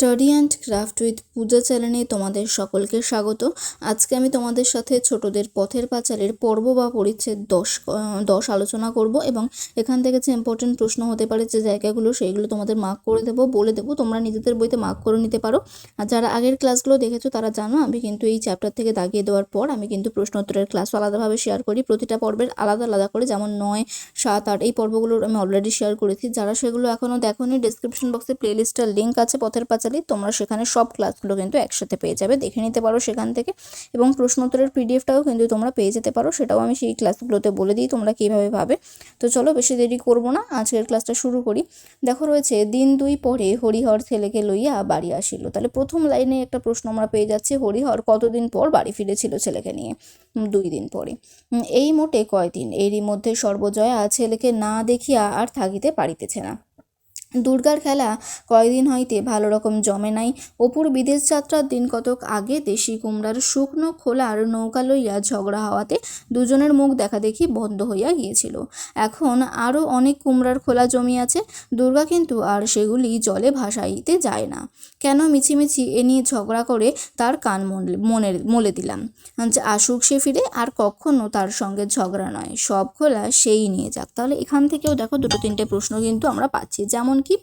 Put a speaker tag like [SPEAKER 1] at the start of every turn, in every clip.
[SPEAKER 1] Study and craft with Puja চ্যানেলে তোমাদের সকলকে স্বাগত। আজকে আমি তোমাদের সাথে ছোটদের পথের পাঁচালের পর্ব বা পরিচ্ছেদ দশ দশ আলোচনা করব এবং এখান থেকে যে ইম্পর্টেন্ট প্রশ্ন হতে পারে, যে জায়গাগুলো, সেইগুলো তোমাদের মার্ক করে দেবো, বলে দেবো। তোমরা নিজেদের বইতে মার্ক করে নিতে পারো। আর যারা আগের ক্লাসগুলো দেখেছ, তারা জানো আমি কিন্তু এই চ্যাপ্টার থেকে দাগিয়ে দেওয়ার পর আমি কিন্তু প্রশ্ন উত্তরের ক্লাসও আলাদাভাবে শেয়ার করি। প্রতিটা পর্বের আলাদা আলাদা করে, যেমন নয়, সাত, আট, এই পর্বগুলোর আমি অলরেডি শেয়ার করেছি। যারা সেগুলো এখনও দেখোনি ডিসক্রিপশন বক্সে প্লেলিস্টের লিঙ্ক আছে, পথের পাঁচালী তোমরা সেখানে সব ক্লাসগুলো কিন্তু একসাথে পেয়ে যাবে। দেখে নিতে পারো সেখান থেকে। এবং প্রশ্ন উত্তরের পিডিএফটাও কিন্তু তোমরা পেয়ে যেতে পারো। সেটাও আমি সেই ক্লাসগুলোতে বলে দিই, তোমরা কীভাবে পাবে তো চলো বেশি দেরি করব না, আজকের ক্লাসটা শুরু করি। দেখো রয়েছে, দিন দুই পরে হরিহর ছেলেকে লইয়া বাড়ি আসিল। তাহলে প্রথম লাইনে একটা প্রশ্ন আমরা পেয়ে যাচ্ছি, হরিহর কতদিন পর বাড়ি ফিরেছিল ছেলেকে নিয়ে? দুই দিন পরে। এই মোটে কয়দিন? এরই মধ্যে সর্বজয়া ছেলেকে না দেখিয়া আর থাকিতে পারিতেছে না। দুর্গার খেলা কয়দিন হইতে ভালো রকম জমে নাই। অপুর বিদেশ যাত্রার দিন কতক আগে দেশি কুমড়ার শুকনো খোলার নৌকা লইয়া ঝগড়া হওয়াতে দুজনের মুখ দেখা দেখি বন্ধ হইয়া গিয়েছিল। এখন আরও অনেক কুমড়ার খোলা জমিয়াছে দুর্গা কিন্তু আর সেগুলি জলে ভাসাইতে যায় না। কেন মিছিমিছি এ নিয়ে ঝগড়া করে তার কান মন- মনের মলে দিলাম। আসুক সে ফিরে, আর কখনো তার সঙ্গে ঝগড়া নয়, সব খোলা সেই নিয়ে যাক। তাহলে এখান থেকেও দেখো দুটো তিনটে প্রশ্ন কিন্তু আমরা পাচ্ছি। যেমন কি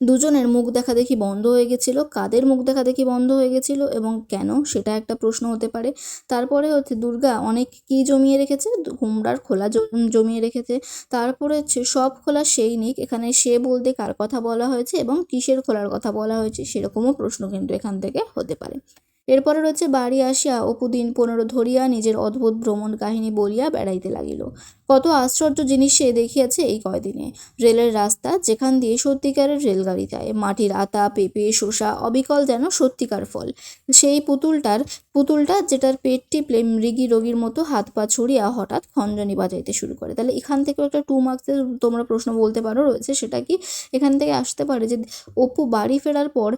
[SPEAKER 1] দুজনের মুখ দেখা দেখি বন্ধ হয়ে গেছিল, কাদের মুখ দেখা দেখি বন্ধ হয়ে গেছিল এবং কেন সেটা একটা প্রশ্ন হতে পারে। তারপরে হচ্ছে দুর্গা অনেক কি জমিয়ে রেখেছে? কুমড়ার খোলা জমিয়ে রেখেছে। তারপরে হচ্ছে সব খোলা সেই নিক, এখানে সে বলতে কার কথা বলা হয়েছে এবং কিসের খোলার কথা বলা হয়েছে সেরকমও প্রশ্ন কিন্তু এখান থেকে হতে পারে। এরপরে রয়েছে বাড়ি আসিয়া অপুদিন পনেরো ধরিয়া নিজের অদ্ভুত ভ্রমণ কাহিনী বলিয়া বেড়াইতে লাগিল। কত আশ্চর্য জিনিস সে দেখিয়াছে এই কয়দিনে। রেলের রাস্তা, যেখান দিয়ে সত্যিকারের রেলগাড়ি যায়, মাটির আতা, পেঁপে, শসা, অবিকল যেন সত্যিকার ফল। সেই পুতুলটার, পুতুলটা যেটার পেট টিপলে মৃগী রোগীর মতো হাত পা ছড়িয়া হঠাৎ খঞ্জনি বাজাইতে শুরু করে। তাহলে এখান থেকেও একটা টু মার্কসের তোমরা প্রশ্ন বলতে পারো রয়েছে, সেটা কি? এখান থেকে আসতে পারে যে অপু বাড়ি ফেরার পর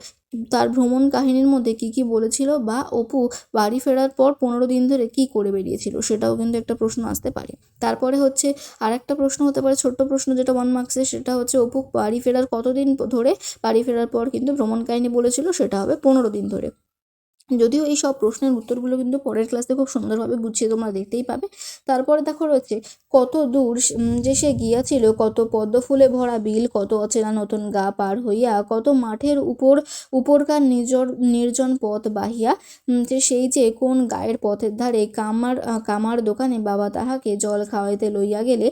[SPEAKER 1] তার ভ্রমণ কাহিনীর মধ্যে কি কি বলেছিল বা অপু বাড়ি ফেরার পর পনেরো দিন ধরে কি করে বেরিয়েছিল, সেটাও কিন্তু একটা প্রশ্ন আসতে পারে। তারপরে হচ্ছে আর একটা প্রশ্ন হতে পারে, ছোট্ট প্রশ্ন যেটা ওয়ান মার্কসের সেটা হচ্ছে অপু বাড়ি ফেরার কতদিন ধরে বাড়ি ফেরার পর কিন্তু ভ্রমণ কাহিনী বলেছিল সেটা হবে পনেরো দিন ধরে। যদিও এই সব প্রশ্নের উত্তরগুলো কিন্তু পরের ক্লাসে খুব সুন্দরভাবে গুছিয়ে তোমরা দেখতেই পাবে। তারপরে দেখো রয়েছে, কত দূর যে সে গিয়াছিল, কত পদ্ম ফুলে ভরা বিল, কত অচেনা নতুন গা পার হইয়া, কত মাঠের উপর, উপরকার নিজর নির্জন পথ বাহিয়া যে সেই যে কোন গায়ের পথের ধারে কামার কামার দোকানে বাবা তাহাকে জল খাওয়াইতে লইয়া গেলে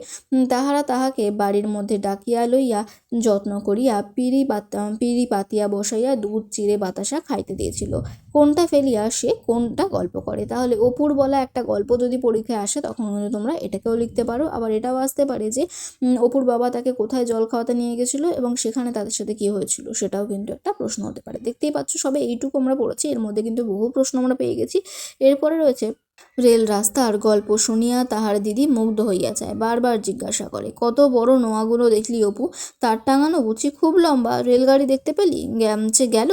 [SPEAKER 1] তাহারা তাহাকে বাড়ির মধ্যে ডাকিয়া লইয়া যত্ন করিয়া পিড়ি পাতা, পিড়ি পাতিয়া বসাইয়া দুধ, চিড়ে বাতাসা খাইতে দিয়েছিল। কোনটা ফেলিয়া সে কোনটা গল্প করে। তাহলে অপুর বলা একটা গল্প যদি পরীক্ষায় আসে, তখন কিন্তু তোমরা এটাকেও লিখতে পারো। আবার এটাও আসতে পারে যে অপুর বাবা তাকে কোথায় জল খাওয়াতে নিয়ে গেছিল এবং সেখানে তাদের সাথে কী হয়েছিল, সেটাও কিন্তু একটা প্রশ্ন হতে পারে। দেখতেই পাচ্ছ, সবে এইটুকু আমরা পড়েছি। এর মধ্যে কিন্তু বহু প্রশ্ন আমরা পেয়ে গেছি। এরপরে রয়েছে রেল রাস্তার গল্প শুনিয়া তাহার দিদি মুগ্ধ হইয়া যায়, বারবার জিজ্ঞাসা করে, কত বড় নোয়াগুলো দেখলি অপু? তার টাঙানো বুঝি খুব লম্বা, রেলগাড়ি দেখতে পেলি? গ্যামছে গেল?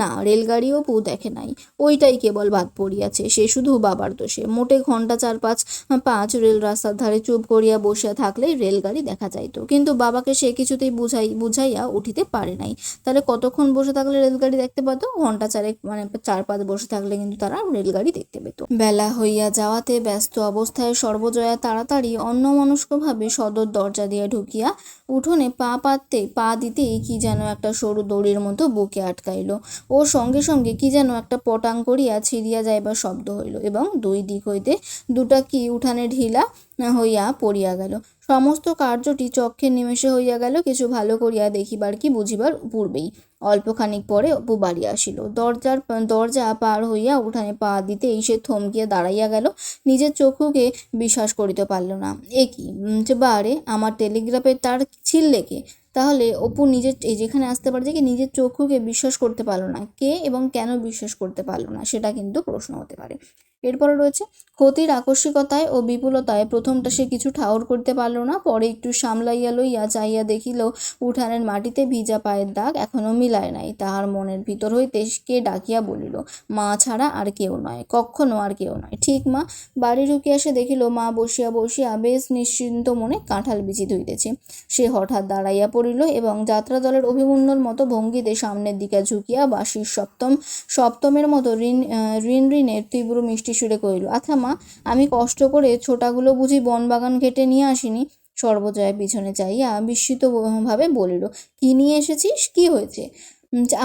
[SPEAKER 1] না, রেলগাড়ি অপু দেখে নাই, ওইটাই কেবল বাদ পড়িয়াছে, সে শুধু বাবার দোষে। মোটে ঘণ্টা চার পাঁচ পাঁচ রেল রাস্তার ধারে চুপ করিয়া বসিয়া থাকলেই রেলগাড়ি দেখা যাইত। কিন্তু বাবাকে সে কিছুতেই বুঝাই, বুঝাইয়া উঠিতে পারে নাই। তাহলে কতক্ষণ বসে থাকলে রেলগাড়ি দেখতে পেত? ঘণ্টা চারেক মানে চার পাঁচ বসে থাকলে কিন্তু তারা রেলগাড়ি দেখতে পেত। বেলা হইয়া যাওয়াতে ব্যস্ত অবস্থায় সর্বজয়া তাড়াতাড়ি অন্যমনস্কভাবে সদর দরজা দিয়া ঢুকিয়া উঠোনে পা পাততে, পা দিতেই কি যেন একটা সরু দড়ির মতো বুকে আটকাইল। ও সঙ্গে সঙ্গে কি যেন একটা পটাং করিয়া ছিঁড়িয়া যাইবার শব্দ হইল এবং দুই দিক হইতে দুটা কি উঠানে ঢিলা হইয়া পড়িয়া গেল। সমস্ত কার্যটি চক্ষের নিমেষে হইয়া গেল, কিছু ভালো করিয়া দেখিবার কি বুঝিবার পূর্বেই। অল্পখানিক পরে অপু বাড়ি আসিল। দরজার, দরজা পার হইয়া উঠানে পা দিতেই সে থমকিয়া দাঁড়াইয়া গেল। নিজের চক্ষুকে বিশ্বাস করিতে পারল না। এ কি? বারে, আমার টেলিগ্রাফের তার ছিললে কে? তাহলে অপু নিজের যেখানে আসতে পারে যে কি নিজের চক্ষুকে বিশ্বাস করতে পারল না? কে এবং কেন বিশ্বাস করতে পারল না? সেটা কিন্তু প্রশ্ন হতে পারে। এরপরে রয়েছে ক্ষতির আকস্মিকতায় ও বিপুলতায় প্রথমটা সে কিছু ঠাউর করতে পারল না, পরে একটু সামলাইয়া লইয়া চাইয়া দেখিল, উঠানের মাটিতে ভিজা পায়ের দাগ এখনও মিলায় নাই। তাহার মনের ভিতর হইতে কে ডাকিয়া বলিল, মা ছাড়া আর কেউ নয় কখনো আর কেউ নয়। ঠিক মা, বাড়ি ঢুকিয়া সে দেখিল, মা বসিয়া বসিয়া বেশ নিশ্চিন্ত মনে কাঁঠাল বিচি ধুইতেছে। সে হঠাৎ দাঁড়াইয়া পড়িল এবং যাত্রা দলের অভিমন্যর মতো ভঙ্গিতে সামনের দিকে ঝুঁকিয়া বাঁশির সপ্তম, সপ্তমের মতো ঋণ ঋণ, ঋণের তীব্র মিষ্টি সুরে কহিল আচ্ছা মা আমি কষ্ট করে ছোটাগুলো বুঝি বনবাগান কেটে নিয়ে আসিনি। সর্বজয়া পিছনে চাইয়া বিস্মিত ভাবে বলিল, কি নিয়ে এসেছিস? কি হয়েছে?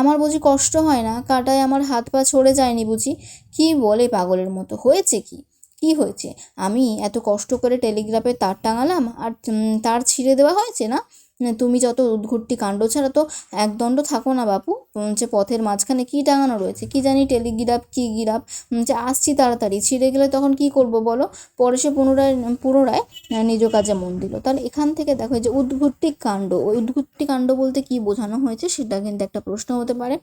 [SPEAKER 1] আমার বুঝি কষ্ট হয় না, কাটায় আমার হাত পা ছড়ে যায়নি বুঝি। কি বলে পাগলের মতো, হয়েছে কি? কি হয়েছে? আমি এত কষ্ট করে টেলিগ্রাফে তার টাঙালাম, আর তার ছিঁড়ে দেওয়া হয়েছে না? তুমি যত উদ্ঘুটটি কাণ্ড ছাড়া তো একদণ্ড থাকো না বাপু। যে পথের মাঝখানে কি টাঙানো রয়েছে, কি জানি টেলিগিরাপ কি গিরাপ হচ্ছে আসছি তাড়াতাড়ি, ছিঁড়ে গেলে তখন কি করব বলো? পরে সে পুনরায় পুনরায় নিজ কাজে মন দিল। তাহলে এখান থেকে দেখো যে উদ্ঘুট্টি কাণ্ড, ওই উদ্ঘুট্টি কাণ্ড বলতে কি বোঝানো হয়েছে সেটা কিন্তু একটা প্রশ্ন হতে পারে।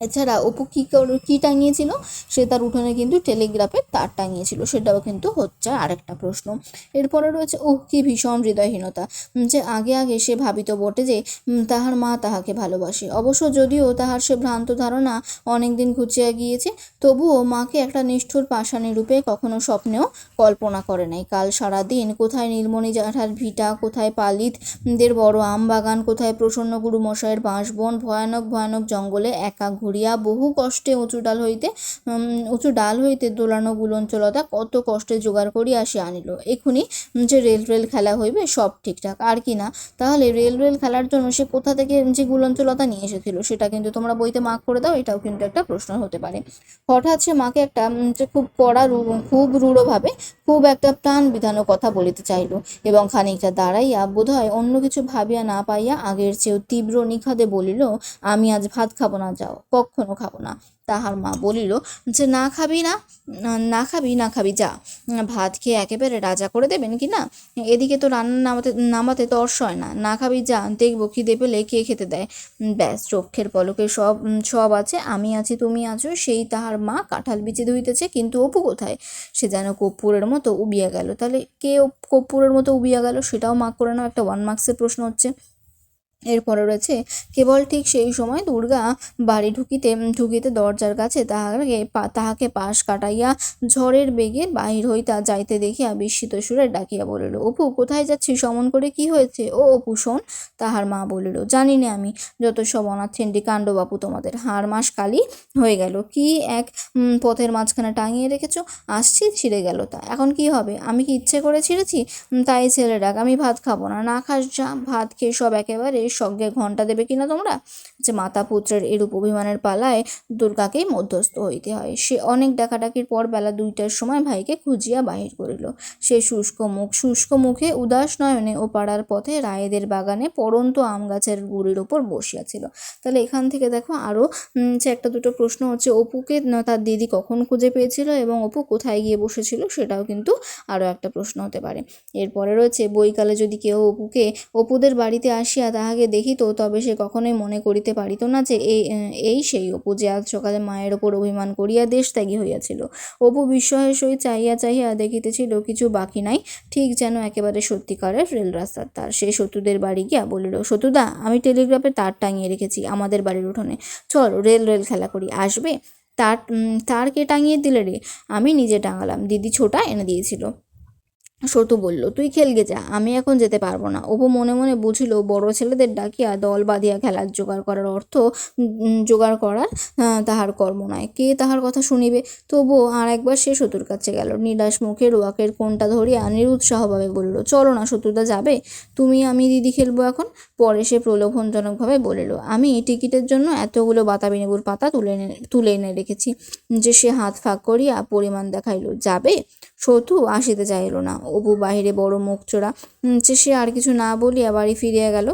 [SPEAKER 1] এছাড়া অপু কী কী টাঙিয়েছিল? সে তার উঠোনে কিন্তু টেলিগ্রাফের তার টাঙিয়েছিল। সেটাও কিন্তু হচ্ছে আরেকটা প্রশ্ন। এরপরে রয়েছে ও কি ভীষণ হৃদয়হীনতা। যে আগে আগে সে ভাবিত বটে যে তাহার মা তাহাকে ভালোবাসে। অবশ্য যদিও তাহার সে ভ্রান্ত ধারণা অনেক দিন ঘুচিয়া গিয়েছে, তবুও মাকে একটা নিষ্ঠুর পাষাণী রূপে কখনো স্বপ্নেও কল্পনা করে নাই। কাল সারা দিন কোথায় নীলমণি জাঠার ভিটা, কোথায় পালিতদের বড় আম বাগান কোথায় প্রসন্ন গুরু মশাইয়ের বাঁশবন, ভয়ানক ভয়ানক জঙ্গলে একা ঘুরিয়া বহু কষ্টে উঁচু ডাল হইতে উঁচু ডাল হইতে দোলানো গুলঞ্চলতা কত কষ্টে জোগাড় করিয়া সে আনিল। এক্ষুনি যে রেল রেল খেলা হইবে সব ঠিকঠাক, আর কি না? তাহলে রেল রেল খেলার জন্য সে কোথা থেকে যে গুলঞ্চলতা নিয়ে এসেছিল সেটা কিন্তু তোমরা বইতে মার্ক করে দাও, এটাও কিন্তু একটা প্রশ্ন হতে পারে। হঠাৎ সে মাকে একটা যে খুব কড়া খুব রূঢ়ভাবে, খুব একটা প্রাণ বিধানো কথা বলিতে চাইল এবং খানিকটা দাঁড়াইয়া বোধহয় অন্য কিছু ভাবিয়া না পাইয়া আগের চেয়েও তীব্র নিখাদে বলিল, আমি আজ ভাত খাব না, যাও। কখনো খাব না। তাহার মা বলিল, যে না খাবি না না খাবি না খাবি, যা। ভাত খেয়ে একেবারে রাজা করে দেবেন কি না? এদিকে তো রান্না নামাতে নামাতে তর্স হয় না। না খাবি, যা। দেখব, খিদে পেলে কে খেতে দেয়? ব্যাস, চোখের পলকে সব সব আছে, আমি আছি, তুমি আছো, সেই তাহার মা কাঁঠাল বিচে ধুইতেছে কিন্তু অপু কোথায়? সে যেন কর্পূরের মতো উবিয়া গেল। তাহলে কে কর্পূরের মতো উবিয়া গেল? সেটাও মার্ক করে নাও, একটা ওয়ান মার্কসের প্রশ্ন হচ্ছে। এরপরে রয়েছে, কেবল ঠিক সেই সময় দুর্গা বাড়ি ঢুকিতে ঢুকিতে দরজার কাছে তাহাকে তাহাকে পাশ কাটাইয়া ঝড়ের বেগে বাহির হইতা যাইতে দেখিয়া বিস্মিত সুরে ডাকিয়া বলিল, অপু, কোথায় যাচ্ছি সমন করে কি হয়েছে? ও, অপু, শোন, তাহার মা বলিল, জানি না আমি, যত সব অনাথেন্ডি কাণ্ড বাপু তোমাদের হাড় মাস কালি হয়ে গেল। কি এক পথের মাঝখানে টাঙিয়ে রেখেছো? আসছি, ছিঁড়ে গেল তা, এখন কি হবে? আমি কি ইচ্ছে করে ছিঁড়েছি? তাই ছেলে ডাক আমি ভাত খাব না না খাস, যা, ভাত খেয়ে সব একেবারে সঙ্গে ঘণ্টা দেবে কিনা তোমরা? যে মাতা পুত্রের এরূপ অভিমানের পালায় দুর্গাকেই মধ্যস্থ হইতে হয়। সে অনেক ডাকাডাকির পর বেলা দুইটার সময় ভাইকে খুঁজিয়া বাহির করিল। সে শুষ্ক মুখ শুষ্ক মুখে উদাস নয়নে ও পাড়ার পথে রায়েদের বাগানে পড়ন্ত আম গাছের গুড়ির ওপর বসিয়াছিল। তাহলে এখান থেকে দেখো আরও যে একটা দুটো প্রশ্ন হচ্ছে, অপুকে তার দিদি কখন খুঁজে পেয়েছিল এবং অপু কোথায় গিয়ে বসেছিল সেটাও কিন্তু আরও একটা প্রশ্ন হতে পারে। এরপরে রয়েছে বইকালে যদি কেউ অপুকে, অপুদের বাড়িতে আসিয়া তাহাকে দেখিত তবে সে কখনোই মনে করিতে পারিত না যে এই এই সেই অপু যে আজ সকালে মায়ের ওপর অভিমান করিয়া দেশত্যাগী হইয়াছিল। অপু বিস্ময়ের সহিত চাহিয়া চাহিয়া দেখিতেছিল কিছু বাকি নাই ঠিক যেন একেবারে সত্যিকারের রেল রাস্তার তার। সে সতুদের বাড়ি গিয়া বলিল সতুদা আমি টেলিগ্রাফে তার টাঙিয়ে রেখেছি আমাদের বাড়ির উঠোনে। চল রেল রেল খেলা করি। আসবে? তার উম, তার কে টাঙিয়ে দিলে রে? আমি নিজে টাঙালাম। দিদি ছোটা এনে দিয়েছিল। সতু বলল, তুই খেলগে যা, আমি এখন যেতে পারব না। অপু মনে মনে বুঝিল, বড় ছেলেদের ডাকিয়া দল বাঁধিয়া খেলার জোগাড় করার অর্থ জোগাড় করার তাহার কর্ম নয়। কে তাহার কথা শুনিবে? তবুও আর একবার সে সতুর কাছে গেল। নিরাশ মুখে রোয়াকের কোনটা ধরিয়া নিরুৎসাহভাবে বলল, চলো না সতুদা যাবে? তুমি আমি দিদি খেলব এখন? পরে সে প্রলোভনজনকভাবে বলিল, আমি টিকিটের জন্য এতগুলো বাতাবি লেবুর পাতা তুলে তুলে এনে রেখেছি, যে সে হাত ফাঁক করিয়া পরিমাণ দেখাইল। যাবে? সতু আসিতে চাইল না। অপু বাহিরে বড় মুখ চোরা যে সে আর কিছু না বলিয়া বাড়ি ফিরিয়া গেল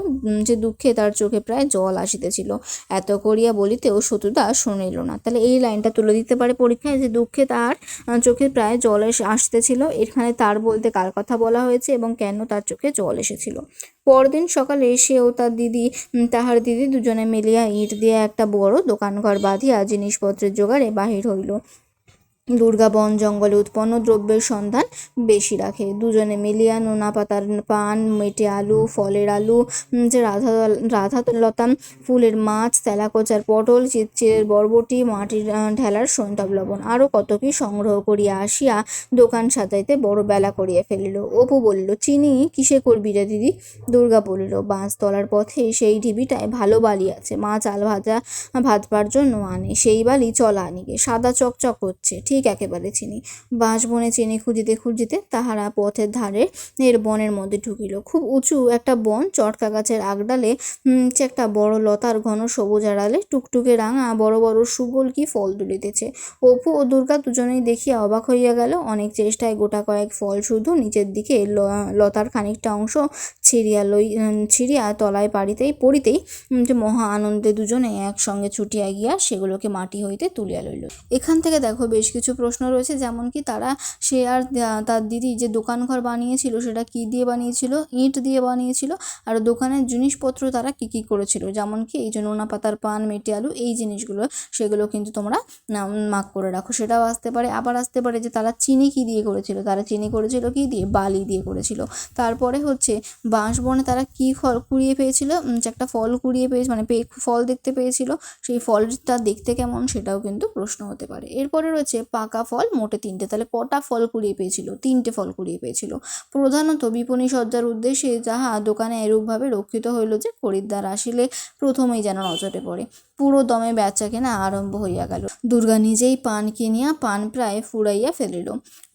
[SPEAKER 1] যে দুঃখে তার চোখে প্রায় জল আসিতেছিল। এত করিয়া বলিতেও সতুদা শুনিল না। তাহলে এই লাইনটা তুলে দিতে পারে পরীক্ষায় যে দুঃখে তার চোখে প্রায় জল আসতেছিল। এখানে তার বলতে কার কথা বলা হয়েছে এবং কেন তার চোখে জল এসেছিল। পরদিন সকালে সে ও তার দিদি তাহার দিদি দুজনে মিলিয়া ইট দিয়া একটা বড় দোকানঘর বাঁধিয়া জিনিসপত্রের জোগাড়ে বাহির হইল। দুর্গা বন, জঙ্গলে উৎপন্ন, দ্রব্যের সন্ধান বেশি রাখে। দুজনে মিলিয়া নোনা পাতার পান, মেটে আলু, ফলের আলু যে রাধা লতাম ফুলের মাছ তেলাকোচার পটল চিচিরের বরবটি, মাটির ঢেলার সৈন্তব লবণ আরও কত কি সংগ্রহ করিয়া আসিয়া দোকান সাজাইতে বড় বেলা করিয়া ফেলিল। অপু বলিল, চিনি কিসে করবি রে দিদি? দুর্গা বলিল, বাঁশ তলার পথে সেই ঢিবিটায় ভালো বালি আছে। মাছ চাল ভাজা ভাজবার জন্য আনে। সেই বালি চলা আনিকে সাদা চকচক হচ্ছে। ঠিক একেবারে চিনি। বাঁশ বনে চিনি খুঁজিতে খুঁজিতে তাহারা পথের ধারে এর বনের মধ্যে ঢুকিল। খুব উঁচু একটা বন, চটকা গাছের আগডালে একটা বড় লতার ঘন সবুজ আড়ালে, টুকটুকে রাঙা বড় বড় সুগোল কি ফল তুলিতেছে। অপু ও দুর্গা দুজনেই দেখিয়া অবাক হইয়া গেল। অনেক চেষ্টায় গোটা কয়েক ফল শুধু নিচের দিকে লতার খানিকটা অংশ ছিঁড়িয়া লই উম, ছিঁড়িয়া তলায় পাড়িতেই পড়িতেই যে মহা আনন্দে দুজনে একসঙ্গে ছুটিয়া গিয়া সেগুলোকে মাটি হইতে তুলিয়া লইল। এখান থেকে দেখো বেশ কিছু প্রশ্ন রয়েছে যেমন কি তারা সে আর তার দিদি যে দোকান ঘর বানিয়েছিল সেটা কি দিয়ে বানিয়েছিল? ইট দিয়ে বানিয়েছিল? আর দোকানের জিনিসপত্র তারা কি কি করেছিল? যেমন কি এই যে নোনা পাতার পান মেটে আলু এই জিনিসগুলো সেগুলো কিন্তু তোমরা মাক করে রাখো। সেটাও আসতে পারে। আবার আসতে পারে যে তারা চিনি কি দিয়ে করেছিল? তারা চিনি করেছিল কি দিয়ে? বালি দিয়ে করেছিল। তারপরে হচ্ছে বাঁশ বনে তারা কি ফল কুড়িয়ে পেয়েছিল? একটা ফল কুড়িয়ে পেয়েছে মানে ফল দেখতে পেয়েছিল, সেই ফলটা দেখতে কেমন সেটাও কিন্তু প্রশ্ন হতে পারে। এরপরে রয়েছে পাকা ফল, মোটে তিনটে। তাহলে কটা ফল কুড়িয়ে পেয়েছিল? তিনটে ফল কুড়িয়ে পেয়েছিল। প্রধানত বিপণী সজ্জার উদ্দেশ্যে যাহা দোকানে এরূপভাবে রক্ষিত হইল যে, খরিদ্দার আসিলে প্রথমেই যেন নজরে পড়ে। পুরো দমে বেচা কেনা আরম্ভ হইয়া গেল। দুর্গা নিজেই পান কিনিয়া পান প্রায় ফুরাইয়া ফেলিল।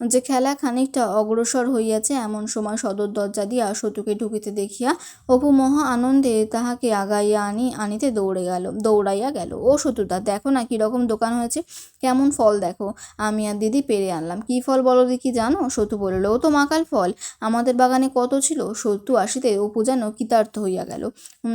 [SPEAKER 1] যে খেলা খানিকটা অগ্রসর হইয়াছে, এমন সময় সদর দরজা দিয়া সতুকে ঢুকিতে দেখিয়া অপু মহা আনন্দে তাহাকে আগাইয়া আনি, আনিতে দৌড়ে গেল, দৌড়াইয়া গেল। ও সতুদা দেখো না কীরকম দোকান হয়েছে, কেমন ফল দেখো। আমি আর দিদি পেরে আনলাম। কী ফল বলো দেখি জানো? সতু বলিল, ও তো মাকাল ফল। আমাদের বাগানে কত ছিল? সতু আসিতে অপু যেন কৃতার্থ হইয়া গেল।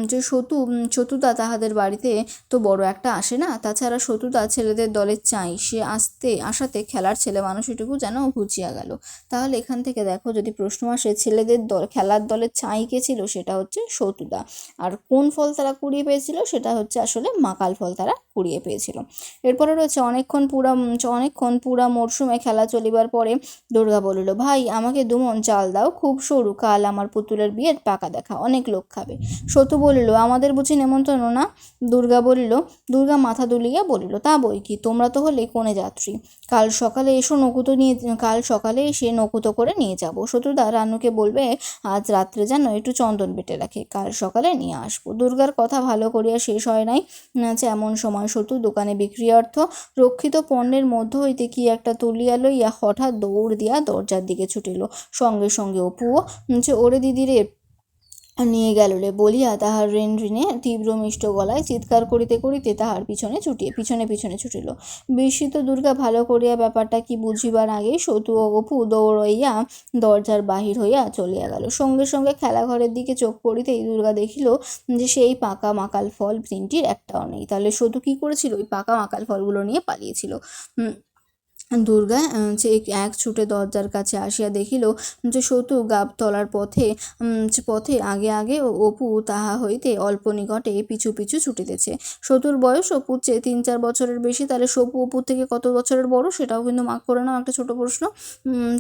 [SPEAKER 1] যে সতু সতুদা তাহাদের বাড়িতে তো বড় একটা আসে না? তাছাড়া সতুদা ছেলেদের দলের চাই। সে আসতে আসাতে খেলার ছেলে মানুষটুকু যেন ঘুচিয়া গেল। তাহলে এখান থেকে দেখো, যদি প্রশ্ন আসে, ছেলেদের দল, খেলার দলের চাই কে ছিল? সেটা হচ্ছে সতুদা আর কোন ফল তারা কুড়িয়ে পেয়েছিল? সেটা হচ্ছে আসলে মাকাল ফল তারা কুড়িয়ে পেয়েছিল। এরপরে রয়েছে অনেকক্ষণ পুরা অনেকক্ষণ পুরা মরশুমে খেলা চলিবার পরে দুর্গা বলিল, ভাই, আমাকে দুমন চাল দাও। খুব সরু। কাল আমার পুতুলের বিয়ের পাকা দেখা। অনেক লোক খাবে। সতু বলিল, আমাদের বুঝি নেমন্তন্ন না? দুর্গা বলিল দুর্গা মাথা দুলিয়া বলিল, তা বই কি? তোমরা তো হলে কোনে যাত্রী। কাল সকালে এসো, নকুতো নিয়ে, কাল সকালে এসে নকুতো করে নিয়ে যাব। শত্রুদা রানুকে বলবে, আজ রাত্রে যেন একটু চন্দন বেটে রাখে, কাল সকালে নিয়ে আসব। দুর্গার কথা ভালো করিয়া শেষ হয় নাই। যে এমন সময় শত্রু দোকানে বিক্রি অর্থ, রক্ষিত পণ্যের মধ্য হইতে কি একটা তুলিয়া লইয়া হঠাৎ দৌড় দিয়া দরজার দিকে ছুটিল। সঙ্গে সঙ্গে অপুও যে ওরে দিদিরে নিয়ে গেল রে। বলিয়া তাহার রেন ঋণে তীব্র মিষ্ট গলায় চিৎকার করিতে করিতে তাহার পিছনে ছুটিয়ে, পিছনে পিছনে ছুটিল। বিস্মিত দুর্গা, ভালো করিয়া ব্যাপারটা কি বুঝিবার আগে সতু ও অপু দৌড়াইয়া দরজার বাহির হইয়া চলিয়া গেল। সঙ্গে সঙ্গে খেলাঘরের দিকে চোখ পড়িতেই দুর্গা দেখিল যে সেই পাকা মাকাল ফল তিনটির একটাও নেই। তাহলে সতু কি করেছিল? ওই পাকা মাকাল ফলগুলো নিয়ে পালিয়েছিল। দুর্গা যে এক ছুটে দরজার কাছে আসিয়া দেখিল যে সতু গাব তলার পথে পথে আগে আগে অপু তাহা হইতে অল্প নিকটে পিছু পিছু ছুটিতেছে। সতুর বয়স অপুর চেয়ে তিন, চার বছরের বেশি, তাহলে সপু অপুর থেকে কত বছরের বড় সেটাও কিন্তু মার্ক করে নাও, একটা ছোট প্রশ্ন।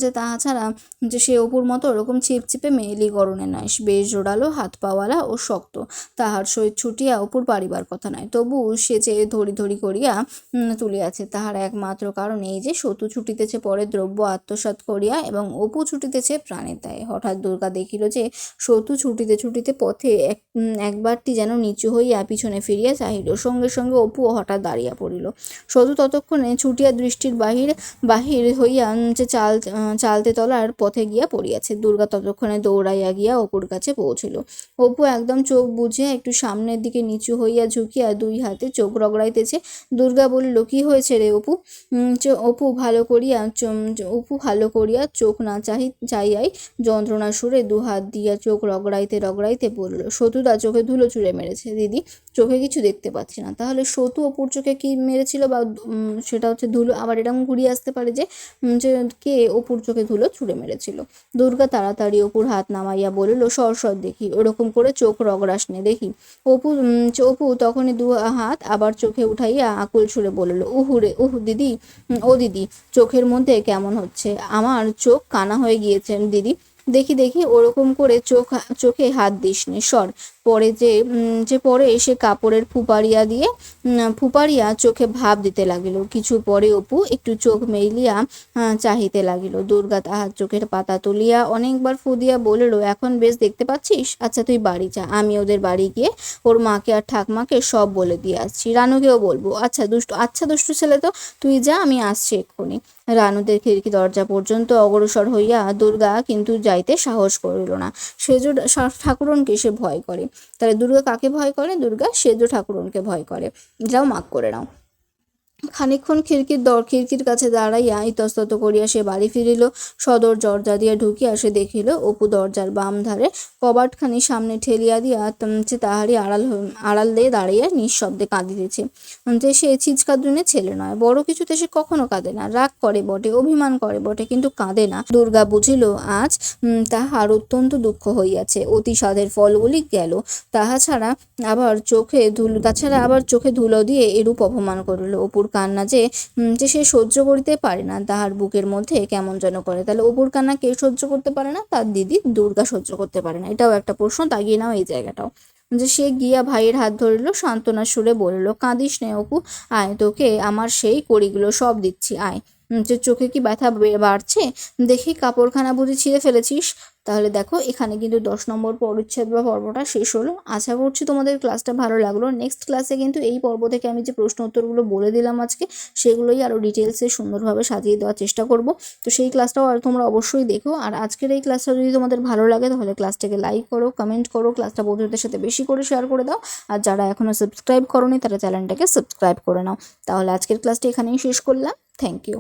[SPEAKER 1] যে তাহা ছাড়া যে সে অপুর মতো ওরকম চিপচিপে মেয়েলি গরনে নয় বেশ জোড়ালো হাত পাওয়ালা ও শক্ত। তাহার সহিত ছুটিয়া অপুর পারিবার কথা নয় তবু সে চেয়ে ধরি ধরি করিয়া তুলিয়াছে, তাহার একমাত্র কারণ এই যে সতু ছুটিতেছে পরে দ্রব্য আত্মসাৎ করিয়া এবং অপু ছুটিতেছে প্রাণের দায়ে। হঠাৎ দুর্গা দেখিল যে সতু ছুটিতে ছুটিতে পথে এক একবারটি যেন নিচু হইয়া পিছনে ফিরিয়া চাহিল। সঙ্গে সঙ্গে অপুও হঠাৎ দাঁড়িয়া পড়িল। সতু ততক্ষণে ছুটিয়া দৃষ্টির বাহির বাহির হইয়া যে চাল চালতে তলার পথে গিয়া পড়িয়াছে। দুর্গা ততক্ষণে দৌড়াইয়া গিয়া অপুর কাছে পৌঁছিল। অপু একদম চোখ বুঝিয়া একটু সামনের দিকে নিচু হইয়া ঝুঁকিয়া দুই হাতে চোখ রগড়াইতেছে। দুর্গা বলিল, কি হয়েছে রে অপু? চ- অপু ভালো করিয়া অপু ভালো করিয়া চোখ না চাহি চাইয়াই যন্ত্রণা সুরে দুহাত দিয়া চোখ রগড়াইতে রগড়াইতে বলল সতুদা চোখে ধুলো চুড়ে মেরেছে, দিদি। চোখে কিছু দেখতে পাচ্ছি না। তাহলে সতু অপুর চোখে কি মেরেছিল বা সেটা হচ্ছে ধুলো? আবার এরকম ঘুরিয়ে আসতে পারে যে কে অপুর চোখে ধুলো ছুঁড়ে মেরেছিল। দুর্গা তাড়াতাড়ি অপুর হাত নামাইয়া বলিল, সর সর দেখি। ওরকম করে চোখ রগরাস নে, দেখি। অপু অপু তখনই দু হাত আবার চোখে উঠাইয়া আকুল ছুঁড়ে বলিল উহুরে উহ দিদি ও দিদি, চোখের মধ্যে কেমন হচ্ছে? আমার চোখ কানা হয়ে গিয়েছেন দিদি। দেখি দেখি। ওরকম করে চোখ, চোখে হাত দিস নে, সর পরে যে যে পরে এসে কাপড়ের ফুপারিয়া দিয়ে ফুপারিয়া চোখে ভাব দিতে লাগিল। কিছু পরে অপু একটু চোখ মেলিয়া চাহিতে লাগিল। দুর্গা তাহার চোখের পাতা তুলিয়া অনেকবার ফুদিয়া বলিল, এখন বেশ দেখতে পাচ্ছিস? আচ্ছা তুই বাড়ি যা। আমি ওদের বাড়ি গিয়ে ওর মাকে আর ঠাকমাকে সব বলে দিয়ে আসছি। রানুকেও বলব আচ্ছা দুষ্টু আচ্ছা দুষ্টু ছেলে তো, তুই যা, আমি আসছি এক্ষুনি। রানুদের খিড়কি দরজা পর্যন্ত অগ্রসর হইয়া দুর্গা কিন্তু যাইতে সাহস করিল না। সেজ ঠাকুরনকে সে ভয় করে। তাহলে দুর্গা কাকে ভয় করে? দুর্গা সেজ ঠাকুরনকে ভয় করে। যাও মাফ করে নাও। খানিকক্ষণ খিড়কির দর খিড়কির কাছে দাঁড়াইয়া ইতস্তত করিয়া সে বাড়ি ফিরিল। সদর দরজা দিয়া ঢুকিয়া সে দেখিল, অপু দরজার বাম ধারে কবাটখানি সামনে ঠেলিয়া দিয়া তাহারই আড়াল আড়াল দিয়ে দাঁড়াইয়া নিঃশব্দে কাঁদিতেছে। যে সে ছিচকাদুনে ছেলে নয়, বড় কিছুতে সে কখনো কাঁদে না। রাগ করে বটে, অভিমান করে বটে, কিন্তু কাঁদে না। দুর্গা বুঝিল, আজ তাহার অত্যন্ত দুঃখ হইয়াছে। অতি সাধের ফলগুলি গেল। তাহা ছাড়া আবার চোখে ধুলো, তাছাড়া আবার চোখে ধুলো দিয়ে এরূপ অপমান করিল। অপুর কান্না যে যে সে সহ্য করিতে পারে না, তাহার বুকের মধ্যে কেমন যেন করে। তাহলে অপুর কান্না কে সহ্য করতে পারে না? তার দিদি দুর্গা সহ্য করতে পারে না। এটাও একটা প্রশ্ন, তাগিয়ে নাও এই জায়গাটাও। যে সে গিয়া ভাইয়ের হাত ধরিল, সান্ত্বনা সুরে বলিল, কাঁদিস নে অপু, আয় তোকে, আমার সেই কড়িগুলো সব দিচ্ছি, আয়। যে চোখে কি ব্যথা বাড়ছে? দেখি কাপড়খানা বুঝি ছিঁড়ে ফেলেছিস? তাহলে দেখো, এখানে কিন্তু দশ নম্বর পরিচ্ছেদ বা পর্বটা শেষ হলো। আশা করছি তোমাদের ক্লাসটা ভালো লাগল। নেক্সট ক্লাসে কিন্তু এই পর্ব থেকে আমি যে প্রশ্ন উত্তরগুলো বলে দিলাম আজকে, সেগুলোই আরও ডিটেলসে সুন্দরভাবে সাজিয়ে দেওয়ার চেষ্টা করব। তো সেই ক্লাসটাও আর তোমরা অবশ্যই দেখো। আর আজকের এই ক্লাসটা যদি তোমাদের ভালো লাগে, তাহলে ক্লাসটাকে লাইক করো কমেন্ট করো ক্লাসটা বন্ধুদের সাথে বেশি করে শেয়ার করে দাও। আর যারা এখনও সাবস্ক্রাইব করোনি, তারা চ্যানেলটাকে সাবস্ক্রাইব করে নাও। তাহলে আজকের ক্লাসটা এখানেই শেষ করলাম। Thank you